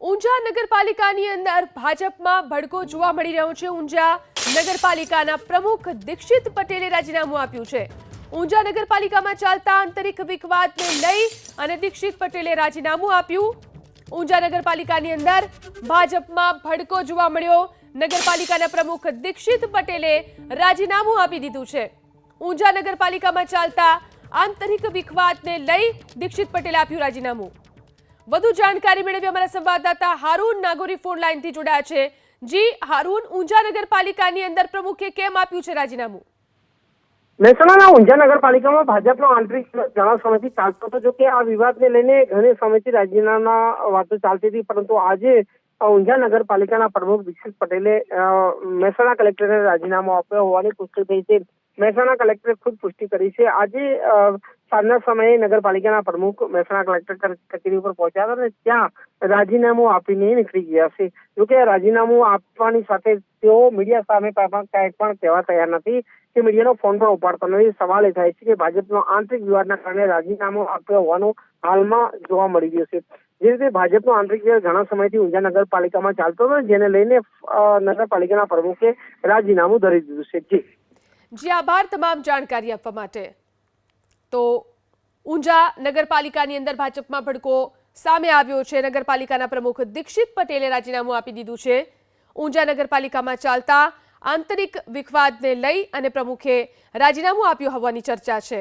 ઊંઝા નગરપાલિકાની અંદર ભાજપમાં ભડકો જોવા મળી રહ્યો છે. ઊંઝા નગરપાલિકાના પ્રમુખ દીક્ષિત પટેલે રાજીનામું આપ્યું છે. ઊંઝા નગરપાલિકામાં ચાલતા આંતરિક વિવાદને લઈ અને દીક્ષિત પટેલે રાજીનામું આપ્યું. ઊંઝા નગરપાલિકાની અંદર ભાજપમાં ભડકો જોવા મળ્યો. નગરપાલિકાના પ્રમુખ દીક્ષિત પટેલે રાજીનામું આપી દીધું છે. ઊંઝા નગરપાલિકામાં ચાલતા આંતરિક વિખવાદને લઈ દીક્ષિત પટેલે આપ્યું રાજીનામું. વધુ જાણકારી મેળવી અમારા સંવાદદાતા હારૂન નાગોરી ફોન લાઈનથી જોડાયા છે. જી, હારૂન, ઊંઝા નગરપાલિકાની અંદર પ્રમુખે કેમ આપ્યું છે રાજીનામું? મહેસાણાના ઊંઝા નગરપાલિકામાં ભાજપનો આંતરિક ઘણા સમયથી ચાલતો હતો. જો કે આ વિવાદને લઈને ઘણી સમયથી રાજીનામા વાતો ચાલતી હતી, પરંતુ આજે ઊંઝા નગરપાલિકાના પ્રમુખ દીક્ષિત પટેલે મહેસાણા કલેક્ટરને રાજીનામું આપ્યો હોવાની પુષ્ટિ થઈ છે. મહેસાણા કલેક્ટરે ખુદ પુષ્ટિ કરી છે. આજે અ, સાંજના સમયે નગરપાલિકાના પ્રમુખ મહેસાણા કલેક્ટર કચેરી ઉપર પહોંચ્યા હતા અને ત્યાં રાજીનામું આપીને નીકળી ગયા છે. જોકે રાજીનામું આપવાની સાથે તેઓ મીડિયા સામે કાંઈ પણ કહેવા તૈયાર નથી કે મીડિયાનો ફોન પણ ઉપાડતો નથી. સવાલ એ થાય છે કે ભાજપનો આંતરિક વિવાદના કારણે રાજીનામું આપ્યો હોવાનું હાલમાં જોવા મળી રહ્યું છે. જે રીતે ભાજપનો આંતરિક વિવાદ ઘણા સમયથી ઊંઝા નગરપાલિકામાં ચાલતો હતો જેને લઈને નગરપાલિકાના પ્રમુખે રાજીનામું ધરી દીધું છે. જી. જી આભાર તમામ જાણકારી આપવા માટે. તો ઊંઝા નગરપાલિકાની અંદર ભાજપમાં ભડકો સામે આવ્યો છે. નગરપાલિકાના પ્રમુખ દીક્ષિત પટેલે રાજીનામું આપી દીધું છે. ઊંઝા નગરપાલિકામાં ચાલતા આંતરિક વિખવાદને લઈ અને પ્રમુખે રાજીનામું આપ્યું હોવાની ચર્ચા છે.